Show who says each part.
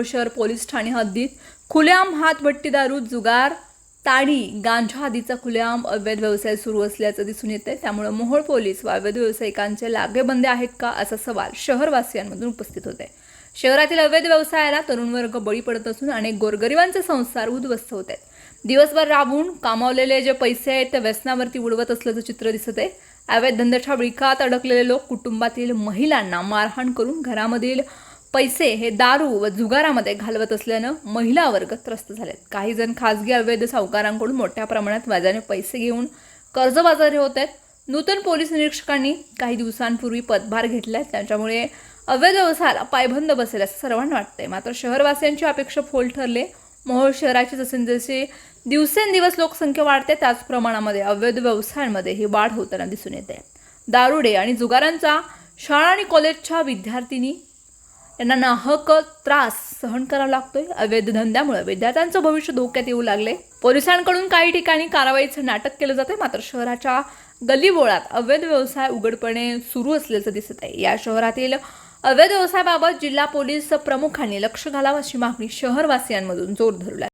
Speaker 1: मोहोळ शहर पोलीस ठाणे हद्दीत खुलेआम हातभट्टी दारू जुगार ताडी गांजा आदीचा खुलेआम अवैध व्यवसाय सुरू असल्याचं दिसून येतंय. त्यामुळे मोहोळ पोलीस व अवैध व्यावसायिकांचे लागेबंदे आहेत का असा सवाल शहरवासियांमधून उपस्थित होत आहे शहरातील अवैध व्यवसायाला तरुण वर्ग बळी पडत असून अनेक गोरगरिबांचे संसार उद्ध्वस्त होत आहेत दिवसभर राबून कामावलेले जे पैसे आहेत ते व्यसनावरती उडवत असल्याचं चित्र दिसत आहे. अवैध धंद्याच्या विकात अडकलेले लोक कुटुंबातील महिलांना मारहाण करून घरामधील पैसे हे दारू व जुगारामध्ये घालवत असल्यानं महिला वर्ग त्रस्त झालेत. काही जण खासगी अवैध सावकारांकडून मोठ्या प्रमाणात व्याजाने पैसे घेऊन कर्जबाजारी होत आहेत. नूतन पोलीस निरीक्षकांनी काही दिवसांपूर्वी पदभार घेतलाय. त्याच्यामुळे अवैध व्यवसायाला पायबंद बसेल असं सर्वांना वाटतंय. मात्र शहरवासियांची अपेक्षा फोल ठरले. मोहोळ शहराची जसे जसे दिवसेंदिवस लोकसंख्या वाढते त्याच प्रमाणामध्ये अवैध व्यवसायांमध्ये ही वाढ होताना दिसून येते. दारुडे आणि जुगारांचा शाळा आणि कॉलेजच्या विद्यार्थिनी यांना नाहक त्रास सहन करावा लागतोय. अवैध धंद्यामुळे विद्यार्थ्यांचं भविष्य धोक्यात येऊ लागले. पोलिसांकडून काही ठिकाणी कारवाईचं नाटक केलं जाते मात्र शहराच्या गल्लीबोळात अवैध व्यवसाय उघडपणे सुरू असल्याचं दिसत आहे. या शहरातील अवैध व्यवसायाबाबत जिल्हा पोलीस प्रमुखांनी लक्ष घालावं अशी मागणी शहरवासियांमधून जोर धरू लागली